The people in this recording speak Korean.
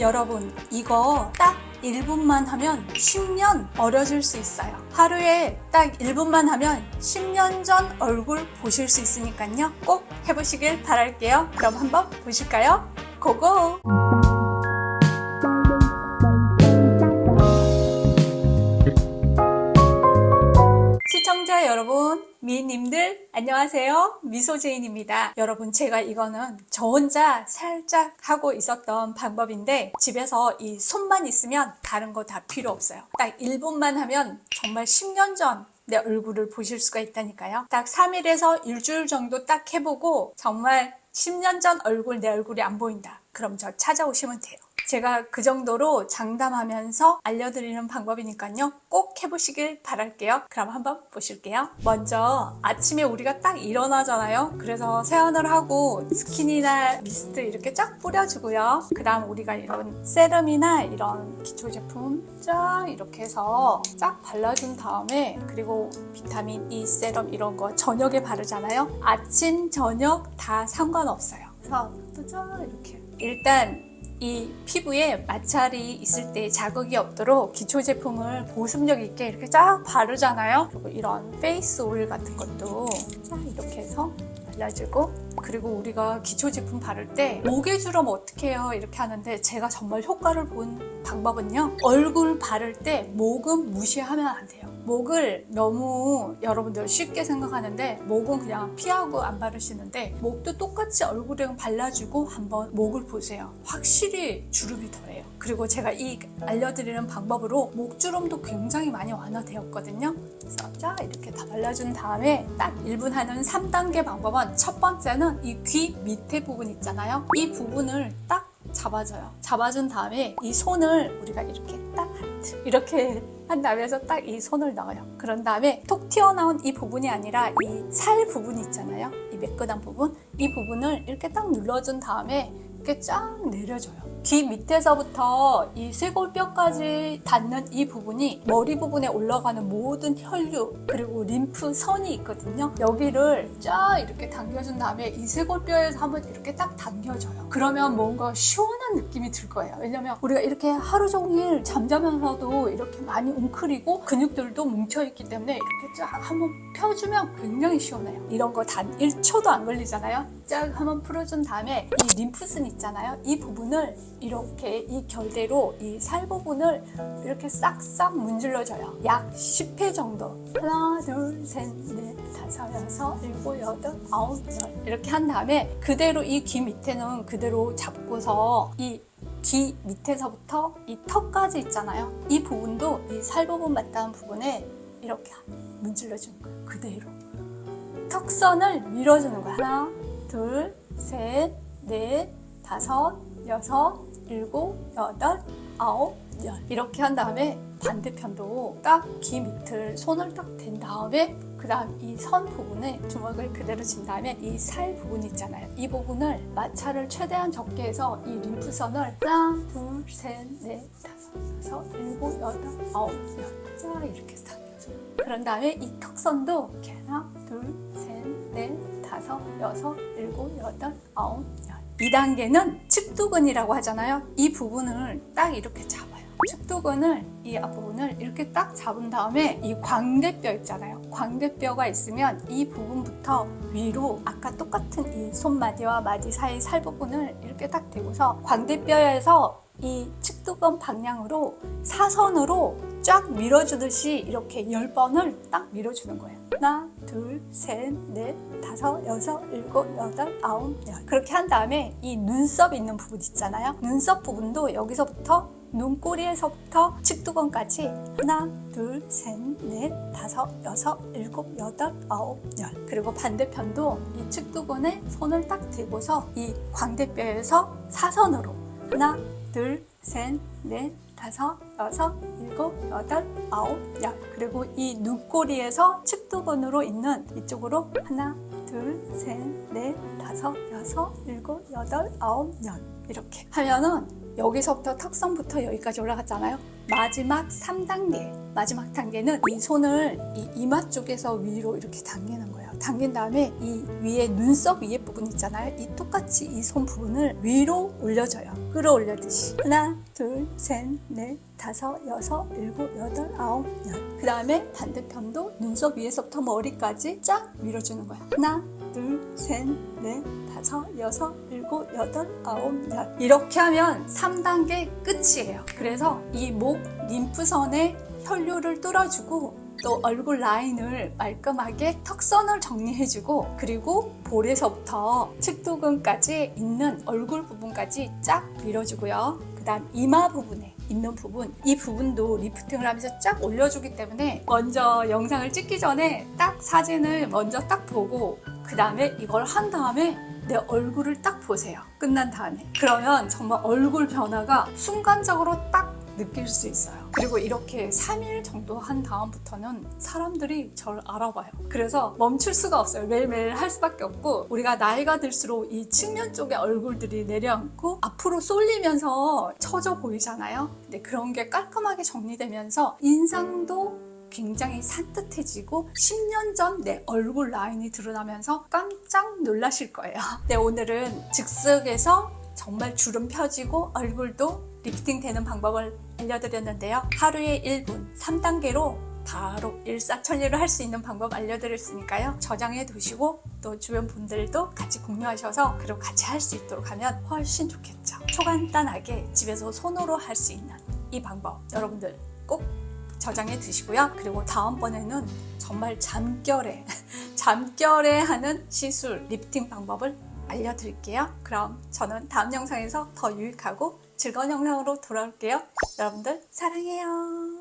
여러분, 이거 딱 1분만 하면 10년 어려질 수 있어요. 하루에 딱 1분만 하면 10년 전 얼굴 보실 수 있으니까요. 꼭 해보시길 바랄게요. 그럼 한번 보실까요? 고고! 미님들 안녕하세요. 미소제인입니다. 여러분 제가 이거는 저 혼자 살짝 하고 있었던 방법인데 집에서 이 손만 있으면 다른 거 다 필요 없어요. 딱 1분만 하면 정말 10년 전내 얼굴을 보실 수가 있다니까요. 딱 3일에서 일주일 정도 딱 해보고 정말 10년 전 얼굴 내 얼굴이 안 보인다. 그럼 저 찾아오시면 돼요. 제가 그 정도로 장담하면서 알려드리는 방법이니까요. 꼭 해보시길 바랄게요. 그럼 한번 보실게요. 먼저 아침에 우리가 딱 일어나잖아요. 그래서 세안을 하고 스킨이나 미스트 이렇게 쫙 뿌려주고요. 그 다음 우리가 이런 세럼이나 이런 기초 제품 쫙 이렇게 해서 쫙 발라준 다음에 그리고 비타민 E 세럼 이런 거 저녁에 바르잖아요. 아침, 저녁 다 상관없어요. 그래서 또 쫙 이렇게 일단 이 피부에 마찰이 있을 때 자극이 없도록 기초 제품을 보습력 있게 이렇게 쫙 바르잖아요. 그리고 이런 페이스 오일 같은 것도 쫙 이렇게 해서 발라주고 그리고 우리가 기초 제품 바를 때 목에 주름 어떻게 해요? 이렇게 하는데 제가 정말 효과를 본 방법은요. 얼굴 바를 때 목은 무시하면 안 돼요. 목을 너무 여러분들 쉽게 생각하는데 목은 그냥 피하고 안 바르시는데 목도 똑같이 얼굴에 발라주고 한번 목을 보세요. 확실히 주름이 덜해요. 그리고 제가 이 알려드리는 방법으로 목주름도 굉장히 많이 완화되었거든요. 그래서 자 이렇게 다 발라준 다음에 딱 1분 하는 3단계 방법은 첫 번째는 이 귀 밑에 부분 있잖아요. 이 부분을 딱 잡아줘요. 잡아준 다음에 이 손을 우리가 이렇게 딱 이렇게 한 다음에 해서 딱 이 손을 넣어요. 그런 다음에 톡 튀어나온 이 부분이 아니라 이 살 부분이 있잖아요. 이 매끈한 부분 이 부분을 이렇게 딱 눌러준 다음에 이렇게 쫙 내려줘요. 귀 밑에서부터 이 쇄골뼈까지 닿는 이 부분이 머리 부분에 올라가는 모든 혈류 그리고 림프 선이 있거든요. 여기를 쫙 이렇게 당겨준 다음에 이 쇄골뼈에서 한번 이렇게 딱 당겨줘요. 그러면 뭔가 시원한 느낌이 들 거예요. 왜냐면 우리가 이렇게 하루 종일 잠자면서도 이렇게 많이 웅크리고 근육들도 뭉쳐있기 때문에 이렇게 쫙 한번 펴주면 굉장히 시원해요. 이런 거 단 1초도 안 걸리잖아요. 쫙 한번 풀어준 다음에 이 림프선 있잖아요. 이 부분을 이렇게 이 결대로 이 살 부분을 이렇게 싹싹 문질러줘요. 약 10회 정도. 하나, 둘, 셋, 넷, 다섯, 여섯, 일곱, 여덟, 아홉, 열. 이렇게 한 다음에 그대로 이 귀 밑에는 그대로 잡고서 이귀 밑에서부터 이 턱까지 있잖아요. 이 부분도 이 살 부분 맞닿은 부분에 이렇게 문질러주는 거예요. 그대로. 턱선을 밀어주는 거야. 하나, 둘, 셋, 넷, 다섯, 여섯, 일곱, 여덟, 아홉, 열. 이렇게 한 다음에 반대편도 딱 귀 밑을 손을 딱 댄 다음에 그 다음 이 선 부분에 주먹을 그대로 진 다음에 이 살 부분 있잖아요. 이 부분을 마찰을 최대한 적게 해서 이 림프선을 하나, 둘, 셋, 넷, 다섯, 여섯, 일곱, 여덟, 아홉, 열. 쫙 이렇게 당겨줘요. 그런 다음에 이 턱선도 이렇게 하나, 둘, 셋, 넷, 다섯, 여섯, 일곱, 여덟, 아홉, 열. 2단계는 측두근이라고 하잖아요. 이 부분을 딱 이렇게 잡아요. 측두근을 이 앞부분을 이렇게 딱 잡은 다음에 이 광대뼈 있잖아요. 광대뼈가 있으면 이 부분부터 위로 아까 똑같은 이 손마디와 마디 사이 살 부분을 이렇게 딱 대고서 광대뼈에서 이 측두근 방향으로 사선으로 쫙 밀어주듯이 이렇게 10번을 딱 밀어주는 거예요. 하나, 둘, 셋, 넷, 다섯, 여섯, 일곱, 여덟, 아홉, 열. 그렇게 한 다음에 이 눈썹 있는 부분 있잖아요. 눈썹 부분도 여기서부터 눈꼬리에서부터 측두근까지 하나, 둘, 셋, 넷, 다섯, 여섯, 일곱, 여덟, 아홉, 열. 그리고 반대편도 이 측두근에 손을 딱 대고서 이 광대뼈에서 사선으로 하나, 둘, 셋, 넷, 다섯, 여섯, 일곱, 여덟, 아홉, 열. 그리고 이 눈꼬리에서 측두근으로 있는 이쪽으로 하나, 둘, 셋, 넷, 다섯, 여섯, 일곱, 여덟, 아홉, 열. 이렇게 하면은 여기서부터 턱선부터 여기까지 올라갔잖아요. 마지막 3단계. 마지막 단계는 이 손을 이 이마 쪽에서 위로 이렇게 당기는 거예요. 당긴 다음에 이 위에 눈썹 위에 부분 있잖아요. 이 똑같이 이 손 부분을 위로 올려줘요. 끌어올려듯이. 하나, 둘, 셋, 넷, 다섯, 여섯, 일곱, 여덟, 아홉, 열. 그 다음에 반대편도 눈썹 위에서부터 머리까지 쫙 밀어주는 거야. 하나, 둘, 셋, 넷, 다섯, 여섯, 일곱, 여덟, 아홉, 열. 이렇게 하면 3단계 끝이에요. 그래서 이 목 림프선에 혈류를 뚫어주고 또 얼굴 라인을 말끔하게 턱선을 정리해주고 그리고 볼에서부터 측두근까지 있는 얼굴 부분까지 쫙 밀어주고요. 그 다음 이마 부분에 있는 부분 이 부분도 리프팅을 하면서 쫙 올려주기 때문에 먼저 영상을 찍기 전에 딱 사진을 먼저 딱 보고 그 다음에 이걸 한 다음에 내 얼굴을 딱 보세요. 끝난 다음에. 그러면 정말 얼굴 변화가 순간적으로 딱 느낄 수 있어요. 그리고 이렇게 3일 정도 한 다음부터는 사람들이 저를 알아봐요. 그래서 멈출 수가 없어요. 매일매일 할 수밖에 없고 우리가 나이가 들수록 이 측면 쪽에 얼굴들이 내려앉고 앞으로 쏠리면서 처져 보이잖아요. 근데 그런 게 깔끔하게 정리되면서 인상도 굉장히 산뜻해지고 10년 전 내 얼굴 라인이 드러나면서 깜짝 놀라실 거예요. 네, 오늘은 즉석에서 정말 주름 펴지고 얼굴도 리프팅 되는 방법을 알려드렸는데요. 하루에 1분 3단계로 바로 일사천리로 할수 있는 방법 알려드렸으니까요. 저장해 두시고 또 주변 분들도 같이 공유하셔서 그리고 같이 할 수 있도록 하면 훨씬 좋겠죠. 초간단하게 집에서 손으로 할 수 있는 이 방법 여러분들 꼭 저장해 두시고요. 그리고 다음번에는 정말 잠결에 잠결에 하는 시술 리프팅 방법을 알려드릴게요. 그럼 저는 다음 영상에서 더 유익하고 즐거운 영상으로 돌아올게요. 여러분들 사랑해요.